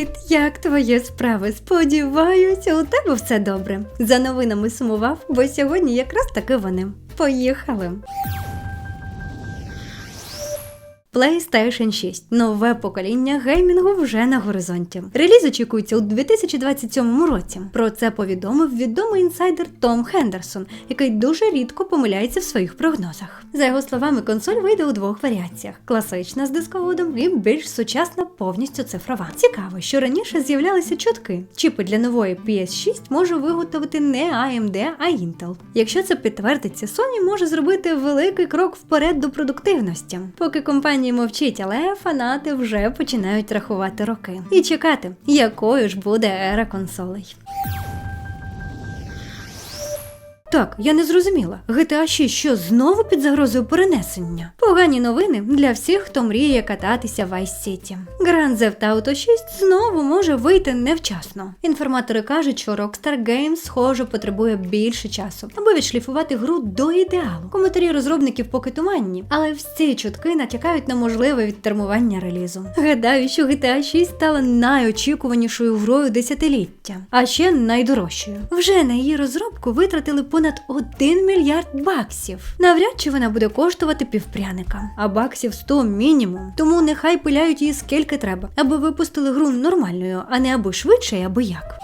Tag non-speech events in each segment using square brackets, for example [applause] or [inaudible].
Привіт! Як твої справи? Сподіваюся, у тебе все добре. За новинами сумував, бо сьогодні якраз таки вони. Поїхали. PlayStation 6 нове покоління геймінгу вже на горизонті. Реліз очікується у 2027 році. Про це повідомив відомий інсайдер Том Хендерсон, який дуже рідко помиляється в своїх прогнозах. За його словами, консоль вийде у двох варіаціях: класична з дисководом і більш сучасна, повністю цифрова. Цікаво, що раніше з'являлися чутки. Чіпи для нової PS6 може виготовити не AMD, а Intel. Якщо це підтвердиться, Sony може зробити великий крок вперед до продуктивності. Поки компанія мовчить, але фанати вже починають рахувати роки і чекати, якою ж буде ера консолей. Так, я не зрозуміла. GTA 6 що знову під загрозою перенесення? Погані новини для всіх, хто мріє кататися в Vice City. Grand Theft Auto 6 знову може вийти невчасно. Інформатори кажуть, що Rockstar Games, схоже, потребує більше часу, аби відшліфувати гру до ідеалу. Коментарі розробників поки туманні, але всі чутки натякають на можливе відтермування релізу. Гадаю, що GTA 6 стала найочікуванішою грою десятиліття, а ще найдорожчою. Вже на її розробку витратили понад 1 мільярд баксів. Навряд чи вона буде коштувати півпряника, а баксів 100 мінімум. Тому нехай пиляють її скільки треба, аби випустили гру нормальною, а не аби швидше, аби як.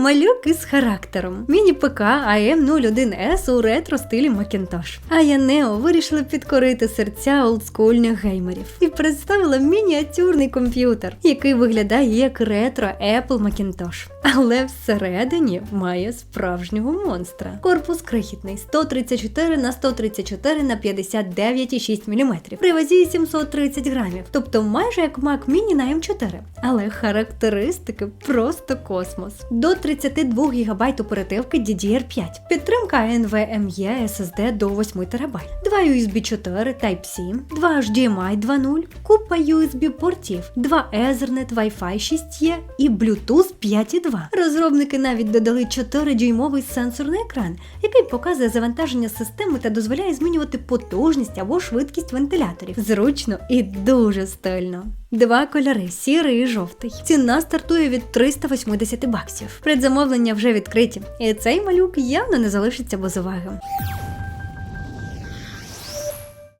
Малюк із характером. Міні-ПК AM01S у ретро стилі Macintosh. А я Нео вирішила підкорити серця олдскульних геймерів і представила мініатюрний комп'ютер, який виглядає як ретро Apple Macintosh. Але всередині має справжнього монстра. Корпус крихітний 134 на 134 на 59,6 мм. При вазі 730 грамів, тобто майже як Mac Mini на M4. Але характеристики просто космос. До 32 ГБ оперативки DDR5, підтримка NVMe SSD до 8 ТБ, 2 USB 4 Type-C, 2 HDMI 2.0, купа USB портів, 2 Ethernet Wi-Fi 6E і Bluetooth 5.2. Розробники навіть додали 4-дюймовий сенсорний екран, який показує завантаження системи та дозволяє змінювати потужність або швидкість вентиляторів. Зручно і дуже стильно. Два кольори сірий і жовтий. Ціна стартує від 380 баксів. Предзамовлення вже відкриті, і цей малюк явно не залишиться без уваги.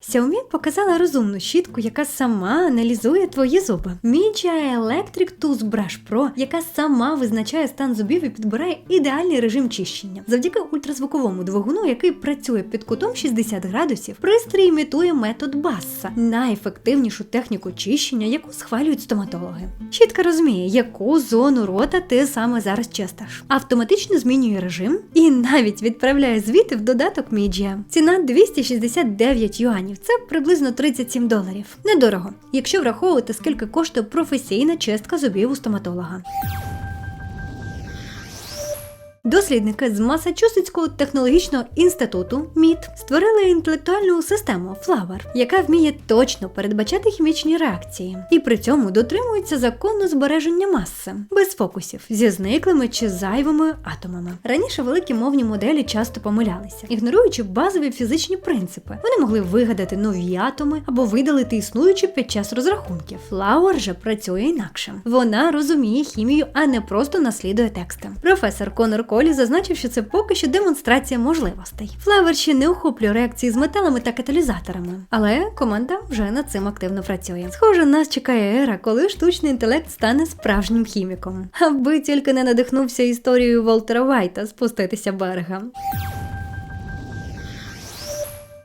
Xiaomi показала розумну щітку, яка сама аналізує твої зуби. Mijia Electric Toothbrush Pro, яка сама визначає стан зубів і підбирає ідеальний режим чищення. Завдяки ультразвуковому двигуну, який працює під кутом 60 градусів, пристрій імітує метод Басса, найефективнішу техніку чищення, яку схвалюють стоматологи. Щітка розуміє, яку зону рота ти саме зараз чистиш. Автоматично змінює режим і навіть відправляє звіти в додаток Mijia. Ціна 269 юанів. Це приблизно 37 доларів. Недорого, якщо враховувати, скільки коштує професійна чистка зубів у стоматолога. Дослідники з Масачусетського технологічного інституту МІД створили інтелектуальну систему Flower, яка вміє точно передбачати хімічні реакції, і при цьому дотримується закону збереження маси без фокусів зі зниклими чи зайвими атомами. Раніше великі мовні моделі часто помилялися, ігноруючи базові фізичні принципи. Вони могли вигадати нові атоми або видалити існуючі під час розрахунків. Flower же працює інакше. Вона розуміє хімію, а не просто наслідує тексти. Професор Конор Колі зазначив, що це поки що демонстрація можливостей. Флевер ще не охоплює реакції з металами та каталізаторами, але команда вже над цим активно працює. Схоже, нас чекає ера, коли штучний інтелект стане справжнім хіміком, аби тільки не надихнувся історією Волтера Вайта спуститися берегом.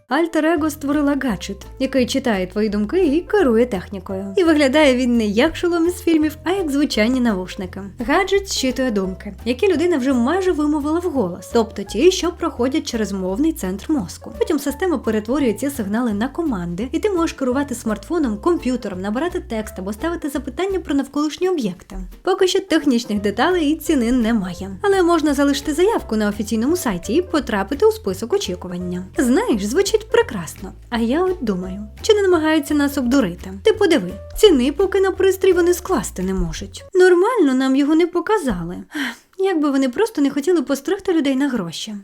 Альтер Его створила гаджет, який читає твої думки і керує технікою. І виглядає він не як шолом із фільмів, а як звичайні навушники. Гаджет щитує думки, які людина вже майже вимовила вголос, тобто ті, що проходять через мовний центр мозку. Потім система перетворює ці сигнали на команди, і ти можеш керувати смартфоном, комп'ютером, набирати текст або ставити запитання про навколишні об'єкти. Поки що технічних деталей і ціни немає, але можна залишити заявку на офіційному сайті і потрапити у список очікування. Знаєш, звучить прекрасно. А я от думаю, чи не намагаються нас обдурити? Ти подиви, ціни поки на пристрій вони скласти не можуть. Нормально нам його не показали. Якби вони просто не хотіли постригти людей на гроші.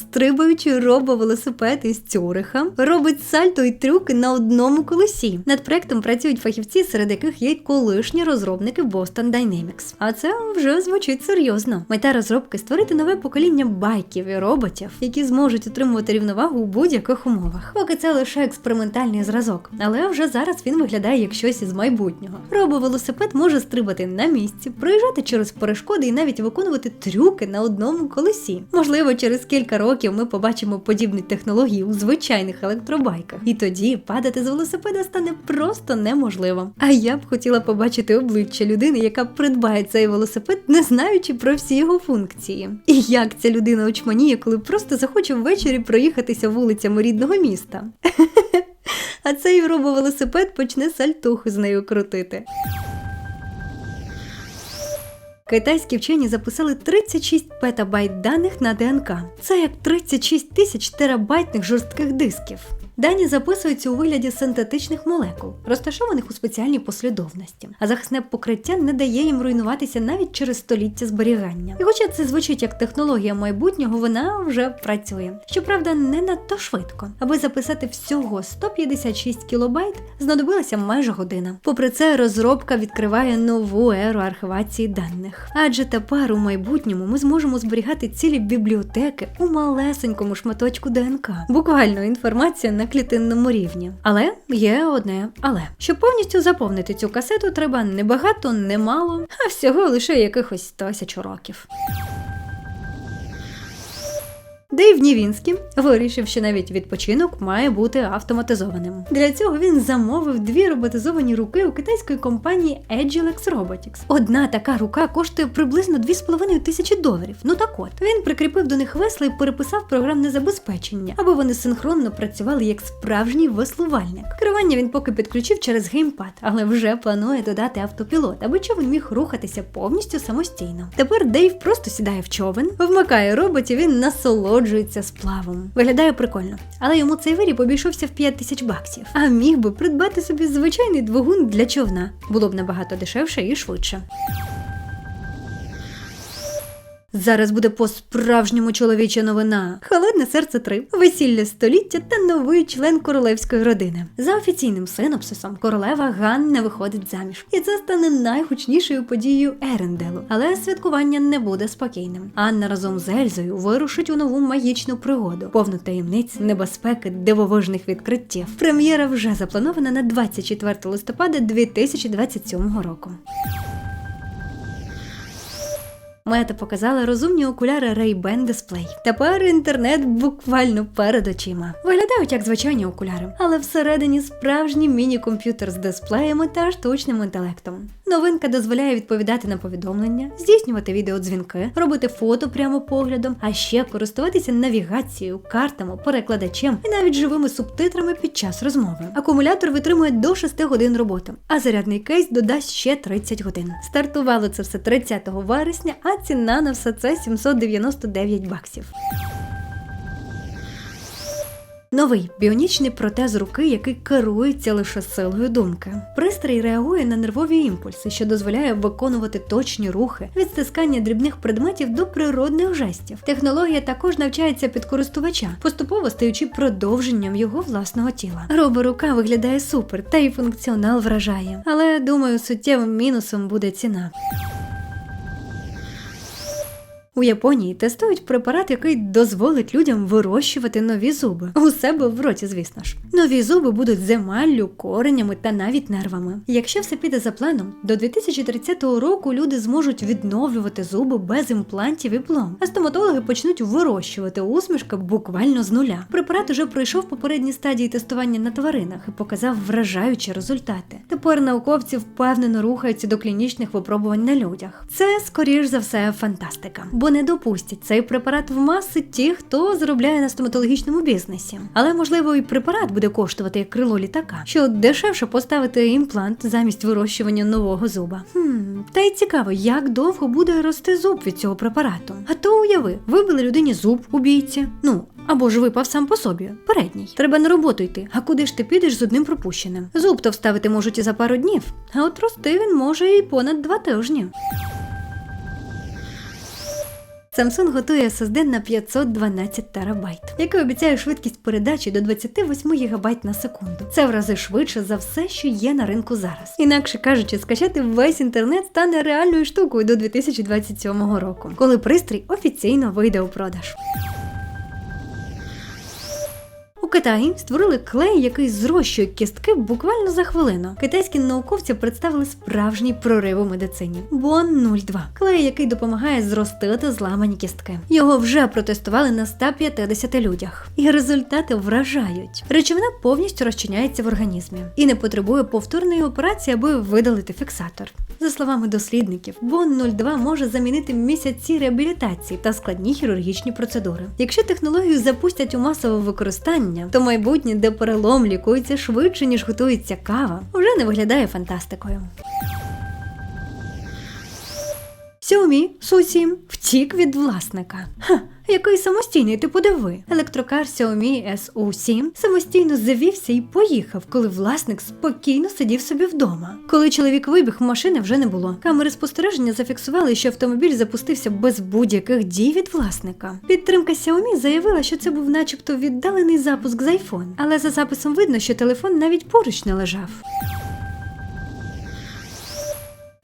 Стрибаючий робовелосипед із Цюриха робить сальто і трюки на одному колесі. Над проектом працюють фахівці, серед яких є й колишні розробники Boston Dynamics. А це вже звучить серйозно. Мета розробки створити нове покоління байків і роботів, які зможуть отримувати рівновагу у будь-яких умовах. Поки це лише експериментальний зразок, але вже зараз він виглядає як щось із майбутнього. Робовелосипед може стрибати на місці, проїжджати через перешкоди і навіть виконувати трюки на одному колесі. Можливо, через кілька років ми побачимо подібні технології у звичайних електробайках, і тоді падати з велосипеда стане просто неможливо. А я б хотіла побачити обличчя людини, яка придбає цей велосипед, не знаючи про всі його функції. І як ця людина очманіє, коли просто захоче ввечері проїхатися вулицями рідного міста. [laughs] А цей робовелосипед почне сальтуху з нею крутити. Китайські вчені записали 36 петабайт даних на ДНК. Це як 36 тисяч терабайтних жорстких дисків. Дані записуються у вигляді синтетичних молекул, розташованих у спеціальній послідовності, а захисне покриття не дає їм руйнуватися навіть через століття зберігання. І хоча це звучить як технологія майбутнього, вона вже працює. Щоправда, не надто швидко. Аби записати всього 156 кілобайт, знадобилася майже година. Попри це, розробка відкриває нову еру архівації даних. Адже тепер у майбутньому ми зможемо зберігати цілі бібліотеки у малесенькому шматочку ДНК. Буквально інформація на клітинному рівні. Але є одне але. Щоб повністю заповнити цю касету, треба не багато, не мало, а всього лише якихось тисячу років. Дейв Нівінський вирішив, що навіть відпочинок має бути автоматизованим. Для цього він замовив дві роботизовані руки у китайської компанії Agilex Robotics. Одна така рука коштує приблизно 2,5 тисячі доларів. Ну так от він прикріпив до них весла і переписав програмне забезпечення, аби вони синхронно працювали як справжній веслувальник. Керування він поки підключив через геймпад, але вже планує додати автопілот, аби човен міг рухатися повністю самостійно. Тепер Дейв просто сідає в човен, вмикає роботів, він насолоджується сплавом. Виглядає прикольно, але йому цей виріб обійшовся в 5 тисяч баксів. А міг би придбати собі звичайний двигун для човна. Було б набагато дешевше і швидше. Зараз буде по-справжньому чоловіча новина. Холодне серце 3, весілля століття та новий член королевської родини. За офіційним синопсисом, королева Ганна виходить заміж, і це стане найгучнішою подією Еренделу. Але святкування не буде спокійним. Анна разом з Ельзою вирушить у нову магічну пригоду, повну таємниць, небезпеки, дивовижних відкриттів. Прем'єра вже запланована на 24 листопада 2027 року. Мета показала розумні окуляри Ray-Ban Display. Тепер інтернет буквально перед очима. Виглядають як звичайні окуляри, але всередині справжній міні-комп'ютер з дисплеями та штучним інтелектом. Новинка дозволяє відповідати на повідомлення, здійснювати відеодзвінки, робити фото прямо поглядом, а ще користуватися навігацією, картами, перекладачем і навіть живими субтитрами під час розмови. Акумулятор витримує до 6 годин роботи, а зарядний кейс додасть ще 30 годин. Стартувало це все 30 вересня, а ціна на все це 799 баксів. Новий біонічний протез руки, який керується лише силою думки. Пристрій реагує на нервові імпульси, що дозволяє виконувати точні рухи від стискання дрібних предметів до природних жестів. Технологія також навчається під користувача, поступово стаючи продовженням його власного тіла. Роборука виглядає супер, та й функціонал вражає. Але думаю, суттєвим мінусом буде ціна. У Японії тестують препарат, який дозволить людям вирощувати нові зуби. У себе в роті, звісно ж. Нові зуби будуть з коренями та навіть нервами. Якщо все піде за планом, до 2030 року люди зможуть відновлювати зуби без імплантів і пломб, а стоматологи почнуть вирощувати усмішки буквально з нуля. Препарат уже пройшов попередні стадії тестування на тваринах і показав вражаючі результати. Тепер науковці впевнено рухаються до клінічних випробувань на людях. Це скоріш за все фантастика, бо не допустять цей препарат в маси ті, хто заробляє на стоматологічному бізнесі. Але можливо і препарат буде коштувати як крило літака, що дешевше поставити імплант замість вирощування нового зуба. Хм, та й цікаво, як довго буде рости зуб від цього препарату. А то уяви, вибили людині зуб у бійці. Ну. Або ж випав сам по собі, передній. Треба на роботу йти. А куди ж ти підеш з одним пропущеним? Зуб то вставити можуть і за пару днів, а от рости він може і понад два тижні. Samsung готує SSD на 512 терабайт, який обіцяє швидкість передачі до 28 ГБ на секунду. Це в рази швидше за все, що є на ринку зараз. Інакше кажучи, скачати весь інтернет стане реальною штукою до 2027 року, коли пристрій офіційно вийде у продаж. Китаї створили клей, який зрощує кістки буквально за хвилину. Китайські науковці представили справжній прорив у медицині. Бон 02 клей, який допомагає зростити зламані кістки. Його вже протестували на 150 людях, і результати вражають. Речовина повністю розчиняється в організмі і не потребує повторної операції, аби видалити фіксатор. За словами дослідників, Бон 02 може замінити місяці реабілітації та складні хірургічні процедури. Якщо технологію запустять у масове використання, то майбутнє, де перелом лікується швидше ніж готується кава, вже не виглядає фантастикою. Xiaomi Su7 втік від власника. Ха, який самостійний, ти подиви. Електрокар Xiaomi SU7 самостійно завівся і поїхав, коли власник спокійно сидів собі вдома. Коли чоловік вибіг, машини вже не було. Камери спостереження зафіксували, що автомобіль запустився без будь-яких дій від власника. Підтримка Xiaomi заявила, що це був начебто віддалений запуск з iPhone, але за записом видно, що телефон навіть поруч не лежав.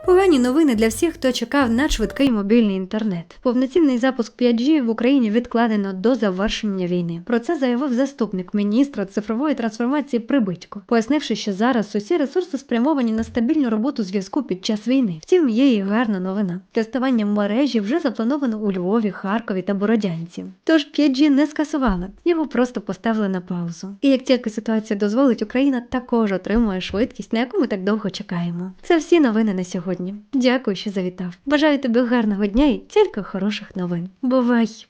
Погані новини для всіх, хто чекав на швидкий мобільний інтернет. Повноцінний запуск 5G в Україні відкладено до завершення війни. Про це заявив заступник міністра цифрової трансформації Прибитько, пояснивши, що зараз усі ресурси спрямовані на стабільну роботу зв'язку під час війни. Втім, є і гарна новина. Тестування мережі вже заплановано у Львові, Харкові та Бородянці. Тож 5G не скасували, його просто поставили на паузу. І як тільки ситуація дозволить, Україна також отримує швидкість, на яку ми так довго чекаємо. Це всі новини на сьогодні. Дякую, що завітав. Бажаю тобі гарного дня і тільки хороших новин. Бувай!